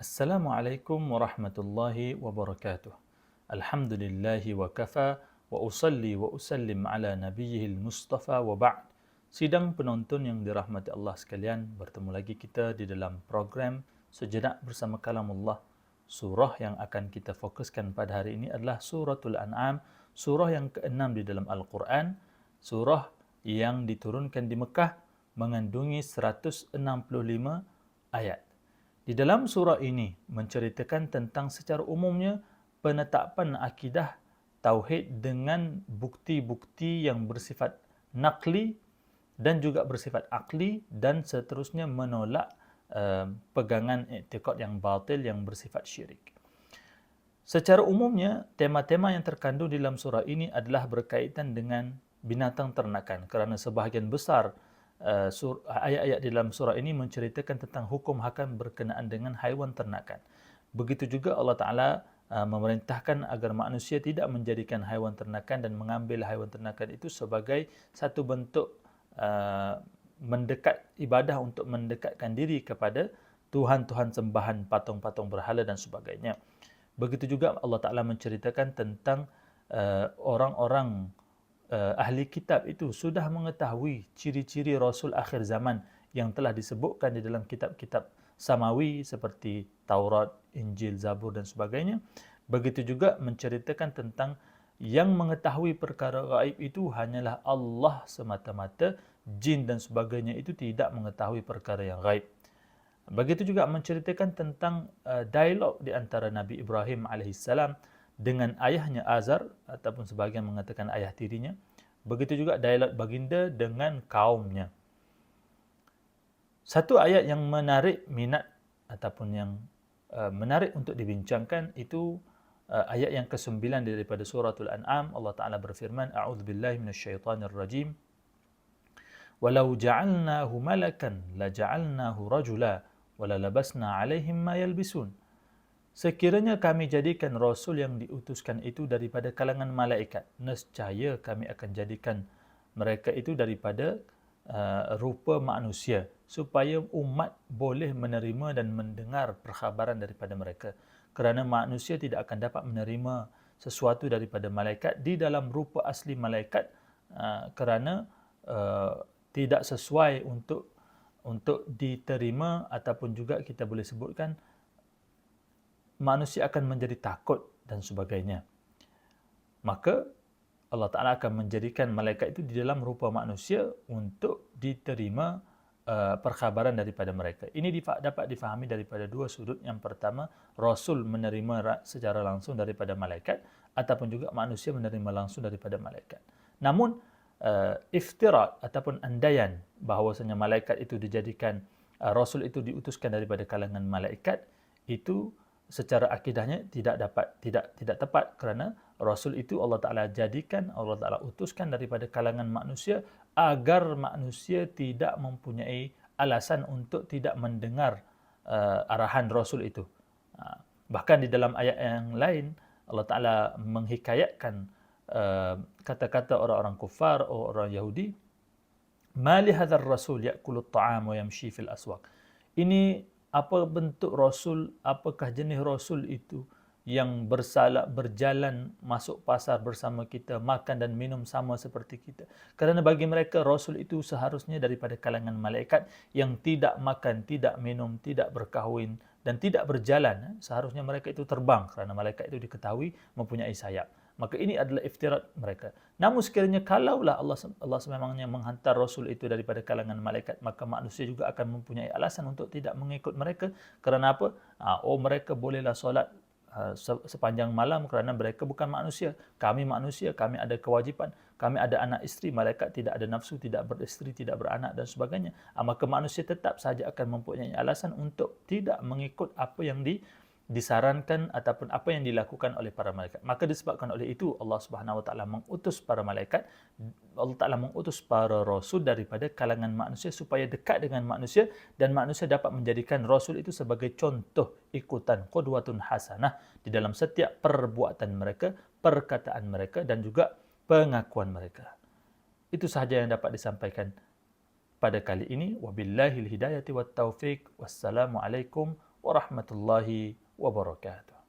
Assalamualaikum warahmatullahi wabarakatuh. Alhamdulillah wa kafa wa usalli wa usallim ala nabiyyihil mustafa wa ba'd. Sidang penonton yang dirahmati Allah sekalian, bertemu lagi kita di dalam program Sejenak bersama Kalamullah. Surah yang akan kita fokuskan pada hari ini adalah Suratul An'am, surah yang keenam di dalam Al-Quran, surah yang diturunkan di Mekah mengandungi 165 ayat. Di dalam surah ini menceritakan tentang secara umumnya penetapan akidah tauhid dengan bukti-bukti yang bersifat nakli dan juga bersifat akli dan seterusnya menolak uh, pegangan i'tiqad yang batil yang bersifat syirik. Secara umumnya, tema-tema yang terkandung dalam surah ini adalah berkaitan dengan binatang ternakan kerana sebahagian besar uh, ayat-ayat dalam surah ini menceritakan tentang hukum hakam berkenaan dengan haiwan ternakan. Begitu juga Allah Taala uh, memerintahkan agar manusia tidak menjadikan haiwan ternakan dan mengambil haiwan ternakan itu sebagai satu bentuk Uh, mendekat ibadah untuk mendekatkan diri kepada tuhan-tuhan sembahan patung-patung berhala dan sebagainya. Begitu juga Allah Taala menceritakan tentang uh, orang-orang uh, ahli kitab itu sudah mengetahui ciri-ciri rasul akhir zaman yang telah disebutkan di dalam kitab-kitab samawi seperti Taurat, Injil, Zabur dan sebagainya. Begitu juga menceritakan tentang yang mengetahui perkara gaib itu hanyalah Allah semata-mata jin dan sebagainya itu tidak mengetahui perkara yang gaib begitu juga menceritakan tentang uh, dialog di antara Nabi Ibrahim alaihissalam dengan ayahnya Azar ataupun sebagian mengatakan ayah tirinya begitu juga dialog baginda dengan kaumnya. Satu ayat yang menarik minat ataupun yang uh, menarik untuk dibincangkan itu uh, ayat yang ke-9 daripada suratul An'am. Allah Taala berfirman a'udzubillahi minasyaitonirrajim walau ja'alnahu malakan la ja'alnahu rajula wala labasna 'alaihim ma yalbisun Sekiranya kami jadikan rasul yang diutuskan itu daripada kalangan malaikat nescaya kami akan jadikan mereka itu daripada uh, rupa manusia supaya umat boleh menerima dan mendengar perkhabaran daripada mereka. Kerana manusia tidak akan dapat menerima sesuatu daripada malaikat di dalam rupa asli malaikat uh, kerana uh, tidak sesuai untuk untuk diterima ataupun juga kita boleh sebutkan manusia akan menjadi takut dan sebagainya. Maka Allah Taala akan menjadikan malaikat itu di dalam rupa manusia untuk diterima Uh, perkhabaran daripada mereka. Ini dapat difahami daripada dua sudut. Yang pertama, Rasul menerima secara langsung daripada malaikat ataupun juga manusia menerima langsung daripada malaikat. Namun, uh, iftirat ataupun andaian bahawasanya malaikat itu dijadikan, uh, Rasul itu diutuskan daripada kalangan malaikat, itu secara akidahnya tidak dapat tidak tidak tepat kerana Rasul itu Allah Taala jadikan Allah Taala utuskan daripada kalangan manusia agar manusia tidak mempunyai alasan untuk tidak mendengar uh, arahan Rasul itu. Uh, bahkan di dalam ayat yang lain Allah Taala menghikayatkan uh, kata-kata orang-orang kufar orang Yahudi, "Mali hadzal rasul ya'kulu at-ta'am wa yamshi fil aswaq." Ini apa bentuk rasul, apakah jenis rasul itu? yang bersalah berjalan masuk pasar bersama kita makan dan minum sama seperti kita kerana bagi mereka rasul itu seharusnya daripada kalangan malaikat yang tidak makan tidak minum tidak berkahwin dan tidak berjalan seharusnya mereka itu terbang kerana malaikat itu diketahui mempunyai sayap maka ini adalah iftirat mereka namun sekiranya kalaulah Allah Allah sememangnya menghantar rasul itu daripada kalangan malaikat maka manusia juga akan mempunyai alasan untuk tidak mengikut mereka kerana apa ha, oh mereka bolehlah solat Uh, sepanjang malam kerana mereka bukan manusia. Kami manusia, kami ada kewajipan. Kami ada anak isteri, malaikat tidak ada nafsu, tidak beristeri, tidak beranak dan sebagainya. Ah, maka manusia tetap saja akan mempunyai alasan untuk tidak mengikut apa yang di, disarankan ataupun apa yang dilakukan oleh para malaikat. Maka disebabkan oleh itu Allah Subhanahu Wa Taala mengutus para malaikat, Allah Taala mengutus para rasul daripada kalangan manusia supaya dekat dengan manusia dan manusia dapat menjadikan rasul itu sebagai contoh ikutan qudwatun hasanah di dalam setiap perbuatan mereka, perkataan mereka dan juga pengakuan mereka. Itu sahaja yang dapat disampaikan pada kali ini. Wabillahil hidayati wat taufiq. Wassalamualaikum warahmatullahi wabarakatuh. وبركاته